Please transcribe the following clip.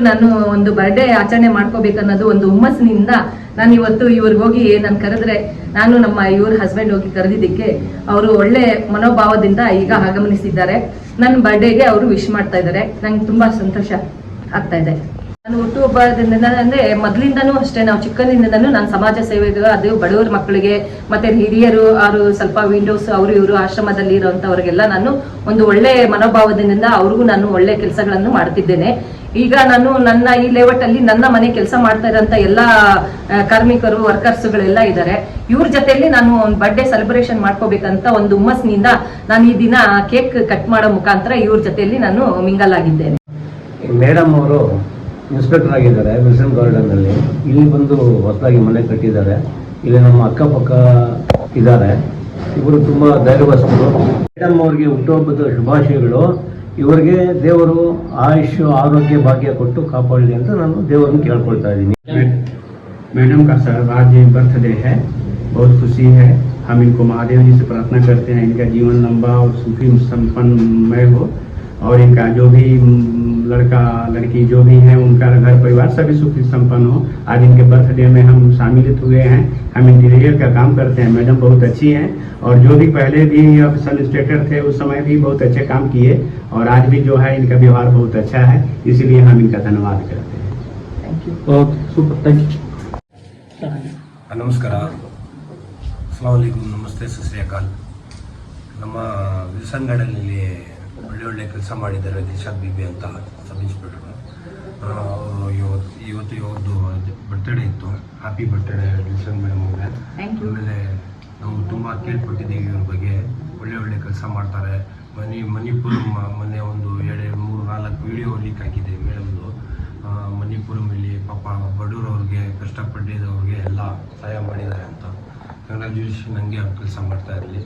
ನಾನು ಒಂದು ಬರ್ಡೇ ಆಚರಣೆ ಮಾಡ್ಕೋಬೇಕನ್ನೋದು ಒಂದು ಹುಮ್ಮಸ್ಸಿನಿಂದ ನಾನು ಇವತ್ತು ಇವ್ರಿಗೆ ಹೋಗಿ ನಾನು ಕರೆದ್ರೆ ನಾನು ನಮ್ಮ ಇವ್ರ ಹಸ್ಬೆಂಡ್ ಹೋಗಿ ಕರೆದಿದ್ದಕ್ಕೆ ಅವರು ಒಳ್ಳೆ ಮನೋಭಾವದಿಂದ ಈಗ ಆಗಮನಿಸಿದ್ದಾರೆ. ನನ್ನ ಬರ್ಡೇಗೆ ಅವರು ವಿಶ್ ಮಾಡ್ತಾ ಇದ್ದಾರೆ. ನಂಗೆ ತುಂಬಾ ಸಂತೋಷ ಆಗ್ತಾ ಇದೆ. ನಾನು ಹುಟ್ಟುಹಬ್ಬದಿಂದ ಅಂದ್ರೆ ಮೊದಲಿಂದಾನು ಅಷ್ಟೇ, ನಾವು ಚಿಕ್ಕಂದಿನಿಂದನೂ ನಾನು ಸಮಾಜ ಸೇವೆ ಅದು ಬಡವರ ಮಕ್ಕಳಿಗೆ, ಮತ್ತೆ ಹಿರಿಯರು, ಅವರು ಸ್ವಲ್ಪ ವಿಂಡೋಸ್ ಅವರು ಇವರು ಆಶ್ರಮದಲ್ಲಿ ಇರುವಂತವ್ರಿಗೆಲ್ಲ ನಾನು ಒಂದು ಒಳ್ಳೆ ಮನೋಭಾವದಿಂದ ಅವ್ರಿಗೂ ನಾನು ಒಳ್ಳೆ ಕೆಲಸಗಳನ್ನು ಮಾಡ್ತಿದ್ದೇನೆ. ಈಗ ನಾನು ನನ್ನ ಈ ಲೇಔಟ್ ಅಲ್ಲಿ ನನ್ನ ಮನೆ ಕೆಲಸ ಮಾಡ್ತಾ ಇರೋಂತ ಎಲ್ಲಾ ಕಾರ್ಮಿಕರು ಕಾರ್ಮಿಕರು ವರ್ಕರ್ಸ್ಗಳೆಲ್ಲ ಇದ್ದಾರೆ. ಇವ್ರ ಜೊತೆಯಲ್ಲಿ ನಾನು ಒಂದು ಬರ್ಡೇ ಸೆಲೆಬ್ರೇಷನ್ ಮಾಡ್ಕೋಬೇಕಂತ ಒಂದು ಹುಮ್ಮಸ್ನಿಂದ ನಾನು ಈ ದಿನ ಕೇಕ್ ಕಟ್ ಮಾಡೋ ಮುಖಾಂತರ ಇವ್ರ ಜೊತೆಯಲ್ಲಿ ನಾನು ಮಿಂಗಲ್ ಆಗಿದ್ದೇನೆ. ಮೇಡಮ್ ಅವರು ಇನ್ಸ್ಪೆಕ್ಟರ್ ಆಗಿದ್ದಾರೆ ವಿಲ್ಸನ್ ಗಾರ್ಡನ್ ಅಲ್ಲಿ ಇಲ್ಲಿ ಬಂದು ಹೊಸದಾಗಿ ಮನೆ ಕಟ್ಟಿದ್ದಾರೆ ಇಲ್ಲಿ ನಮ್ಮ ಅಕ್ಕಪಕ್ಕ ಇದ್ದಾರೆ ಇವರು ತುಂಬಾ ಧೈರ್ಯವಸ್ತರು ಮೇಡಮ್ ಅವರಿಗೆ ಹುಟ್ಟುಹಬ್ಬದ ಶುಭಾಶಯಗಳು ಇವರಿಗೆ ದೇವರು ಆಯುಷ್ ಆರೋಗ್ಯ ಭಾಗ್ಯ ಕೊಟ್ಟು ಕಾಪಾಡಲಿ ಅಂತ ನಾನು ದೇವರನ್ನು ಕೇಳ್ಕೊಳ್ತಾ ಇದ್ದೀನಿ मैडम का सर आज बर्थडे है बहुत खुशी है हम इनको महादेव जी से प्रार्थना करते हैं इनका जीवन लंबा और सुखी संपन्नमय हो और इनका जो भी म, लड़का लड़की जो भी है उनका घर परिवार सभी सुखी संपन्न हो आज इनके बर्थडे में हम शामिलित हुए हैं हम इंटीरियर का काम करते हैं मैडम बहुत अच्छी हैं और जो भी पहले भी अब सन स्टेटर थे उस समय भी बहुत अच्छे काम किए और आज भी जो है इनका व्यवहार बहुत अच्छा है इसलिए हम इनका धन्यवाद करते हैं thank you okay super thank you ನಮಸ್ಕಾರ ಅಸ್ಲಾಮಲೈಕುಮ್ ನಮಸ್ತೆ ಸಸ್ರಿಯಾಕಾಲ್ ನಮ್ಮ ವಿಲ್ಸನ್ ಗಾರ್ಡನಲ್ಲಿ ಒಳ್ಳೆ ಒಳ್ಳೆ ಕೆಲಸ ಮಾಡಿದ್ದಾರೆ ದೇಶ ಬಿ ಬಿ ಅಂತ ಸಬ್ ಇನ್ಸ್ಪೆಕ್ಟರ್ ಅವರು ಇವತ್ತು ಇವತ್ತು ಇವ್ರದ್ದು ಬರ್ತ್ಡೇ ಇತ್ತು. ಹ್ಯಾಪಿ ಬರ್ತ್ಡೇ ವಿಲ್ಸನ್ ಮೇಡಮ್ ಅವರೇ. ಆಮೇಲೆ ನಾವು ತುಂಬ ಕೇಳ್ಪಟ್ಟಿದ್ದೀವಿ ಇವ್ರ ಬಗ್ಗೆ. ಒಳ್ಳೆ ಒಳ್ಳೆ ಕೆಲಸ ಮಾಡ್ತಾರೆ. ಮನಿ ಮಣಿಪುರಂ ಮೊನ್ನೆ ಒಂದು ಎರಡು ಮೂರು ನಾಲ್ಕು ವಿಡಿಯೋ ಲೀಕ್ ಆಗಿದೆ ಮೇಡಮ್ದು. ಮಣಿಪುರಮಲ್ಲಿ ಪಾಪ ಬಡವರವ್ರಿಗೆ ಕಷ್ಟಪಟ್ಟಿದ್ದವ್ರಿಗೆ ಎಲ್ಲ ಸಹಾಯ ಮಾಡಿದ್ದಾರೆ ಅಂತ. ಕಂಗ್ರ್ಯಾಚುಲೇಷನ್ ಹಂಗೆ ಕೆಲಸ ಮಾಡ್ತಾ ಇರಲಿ.